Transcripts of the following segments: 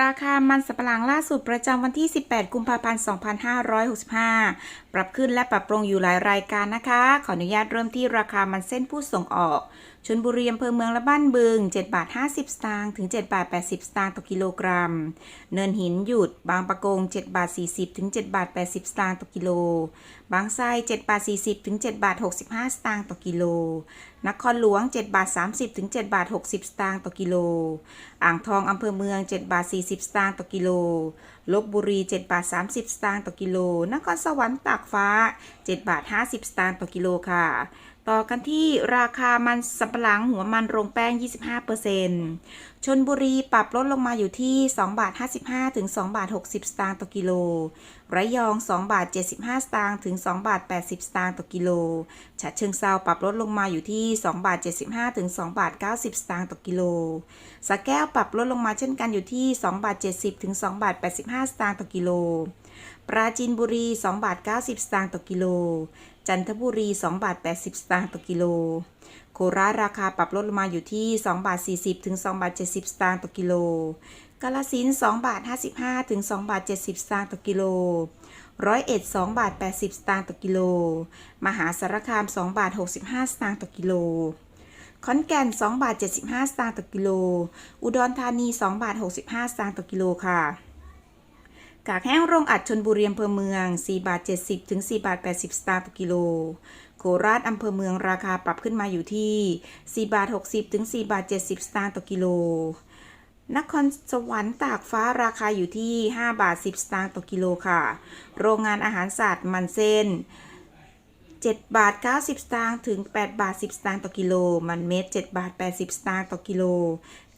ราคามันสับปะหลังล่าสุดประจำวันที่ 18 กุมภาพันธ์ 2565 ปรับขึ้นและปรับปรงอยู่หลายรายการนะคะ ขออนุญาตเริ่มที่ราคามันเส้นผู้ส่งออกชนบุรีอำเภอเมืองและบ้านบึง 7 บาท 50 สตางค์ถึง 7 บาท 80 สตางค์ต่อกิโลกรัม เนินหินหยุด บางปะกง 7 บาท 40 ถึง 7 บาท 80 สตางค์ต่อกิโล บางไทร7 บาท 40 ถึง 7 บาท 65 สตางค์ต่อกิโล นครหลวง 7 บาท 30 ถึง 7 บาท 60 สตางค์ต่อกิโล อ่างทองอำเภอเมือง 7 บาท40 สตางค์ต่อกิโล ลบบุรี 7 บาท 30 สตางค์ต่อกิโล นครสวรรค์ตากฟ้า 7 บาท 50 สตางค์ต่อกิโลค่ะ ต่อกันที่ราคามันสับปะหลังหัวมันโรงแป้ง 25%ชนบุรีปรับลดลงมาอยู่ที่ 2 บาท 55 ถึง 2 บาท 60 สตางค์ต่อกิโล ระยอง 2 บาท 75 สตางค์ถึง 2 บาท 80 สตางค์ต่อกิโล ฉะเชิงเซาปรับลดลงมาอยู่ที่ 2 บาท 75 ถึง 2 บาท 90 สตางค์ต่อกิโล สะแก้วปรับลดลงมาเช่นกันอยู่ที่ 2 บาท 70 ถึง 2 บาท 85สตางค์ต่อกิโล ปราจีนบุรี 2 บาท 90 สตางค์ต่อกิโล จันทบุรี 2 บาท 80 สตางค์ต่อกิโล โคราชราคาปรับลดลงมาอยู่ที่ 2 บาท 40 ถึง 2 บาท 70 สตางค์ต่อกิโล กาลสินธุ์2บาท 55 ถึง 2 บาท 70 สตางค์ต่อกิโลร้อยเอ็ด2บาท80สตางค์ต่อกิโล มหาสารคาม2บาท65สตางค์ต่อกิโล ขอนแก่น2บาท75สตางค์ต่อกิโล อุดรธานี2บาท65สตางค์ต่อกิโลค่ะ กากแห้งโรงอัดชนบุรีอำเภอเมือง 4 บาท 70 ถึง 4 บาท 80 สตางค์ต่อกิโล โคราชอำเภอเมืองราคาปรับขึ้นมาอยู่ที่ 4 บาท 60 ถึง 4 บาท 70 สตางค์ต่อกิโล นครสวรรค์ตากฟ้าราคาอยู่ที่ 5 บาท 10 สตางค์ต่อกิโลค่ะ โรงงานอาหารสัตว์มันเส้น 7 บาท 90 สตางค์ถึง 8 บาท 10 สตางค์ต่อกิโล มันเม็ด 7 บาท 80 สตางค์ต่อกิโล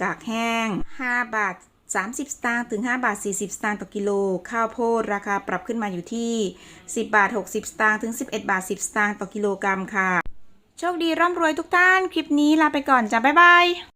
กากแห้ง 5 บาท 30 สตางค์ถึง 5 บาท 40 สตางค์ต่อกิโล ข้าวโพดราคาปรับขึ้นมาอยู่ที่ 10 บาท 60 สตางค์ถึง 11 บาท 10 สตางค์ต่อกิโลกรัมค่ะ โชคดีร่ำรวยทุกท่าน คลิปนี้ลาไปก่อนจ้าบ๊ายบาย